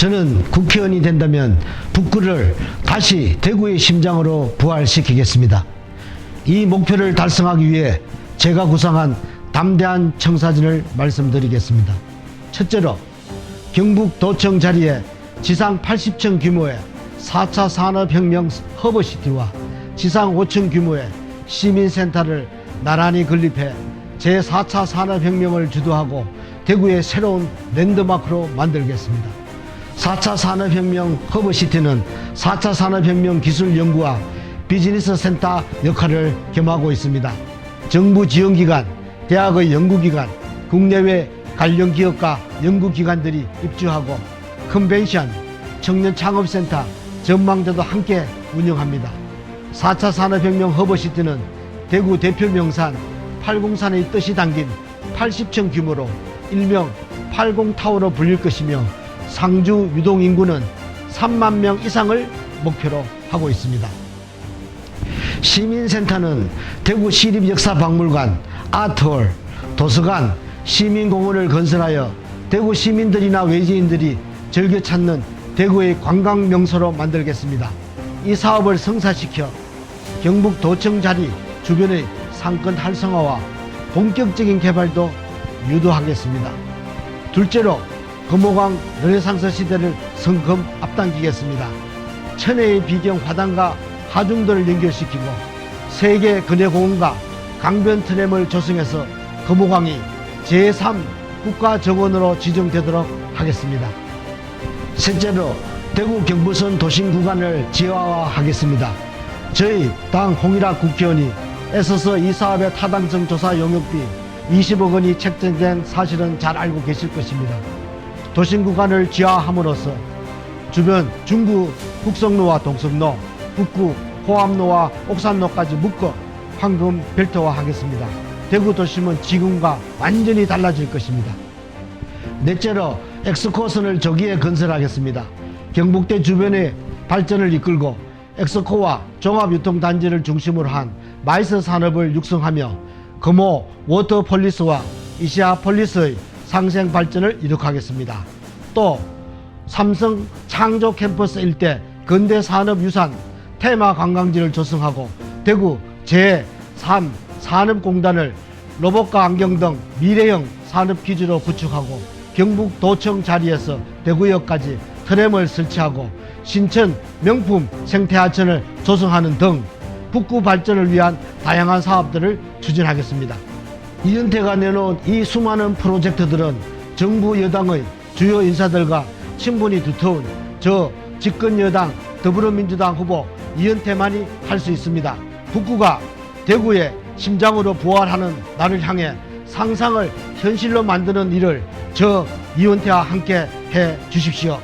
저는 국회의원이 된다면 북구를 다시 대구의 심장으로 부활시키겠습니다. 이 목표를 달성하기 위해 제가 구상한 담대한 청사진을 말씀드리겠습니다. 첫째로 경북도청 자리에 지상 80층 규모의 4차 산업혁명 허브시티와 지상 5층 규모의 시민센터를 나란히 건립해 제4차 산업혁명을 주도하고 대구의 새로운 랜드마크로 만들겠습니다. 4차 산업혁명 허브시티는 4차 산업혁명 기술연구와 비즈니스 센터 역할을 겸하고 있습니다. 정부 지원기관, 대학의 연구기관, 국내외 관련 기업과 연구기관들이 입주하고 컨벤션, 청년 창업센터, 전망대도 함께 운영합니다. 4차 산업혁명 허브시티는 대구 대표 명산 80산의 뜻이 담긴 80층 규모로 일명 80타워로 불릴 것이며 상주 유동 인구는 3만 명 이상을 목표로 하고 있습니다. 시민센터는 대구 시립역사박물관, 아트홀, 도서관, 시민공원을 건설하여 대구 시민들이나 외지인들이 즐겨 찾는 대구의 관광 명소로 만들겠습니다. 이 사업을 성사시켜 경북도청 자리 주변의 상권 활성화와 본격적인 개발도 유도하겠습니다. 둘째로 금호강 르네상스 시대를 성큼 앞당기겠습니다. 천혜의 비경 화단과 하중도를 연결시키고 세계 근해공원과 강변 트램을 조성해서 금호강이 제3 국가정원으로 지정되도록 하겠습니다. 셋째로 대구 경부선 도심 구간을 지하화하겠습니다. 저희 당 홍일학 국회의원이 애써서 이 사업의 타당성 조사 용역비 20억 원이 책정된 사실은 잘 알고 계실 것입니다. 도심 구간을 지하함으로써 주변 중구 북성로와 동성로, 북구 호암로와 옥산로까지 묶어 황금 벨트화하겠습니다. 대구 도심은 지금과 완전히 달라질 것입니다. 넷째로 엑스코선을 저기에 건설하겠습니다. 경북대 주변의 발전을 이끌고 엑스코와 종합유통단지를 중심으로 한 마이스 산업을 육성하며 금호 워터폴리스와 이시아폴리스의 상생 발전을 이룩하겠습니다. 또 삼성 창조 캠퍼스 일대 근대 산업 유산 테마 관광지를 조성하고 대구 제3 산업공단을 로봇과 안경 등 미래형 산업 기지로 구축하고 경북 도청 자리에서 대구역까지 트램을 설치하고 신천 명품 생태하천을 조성하는 등 북구 발전을 위한 다양한 사업들을 추진하겠습니다. 이은태가 내놓은 이 수많은 프로젝트들은 정부 여당의 주요 인사들과 친분이 두터운 저 집권 여당 더불어민주당 후보 이은태만이 할 수 있습니다. 북구가 대구의 심장으로 부활하는 나를 향해 상상을 현실로 만드는 일을 저 이은태와 함께 해 주십시오.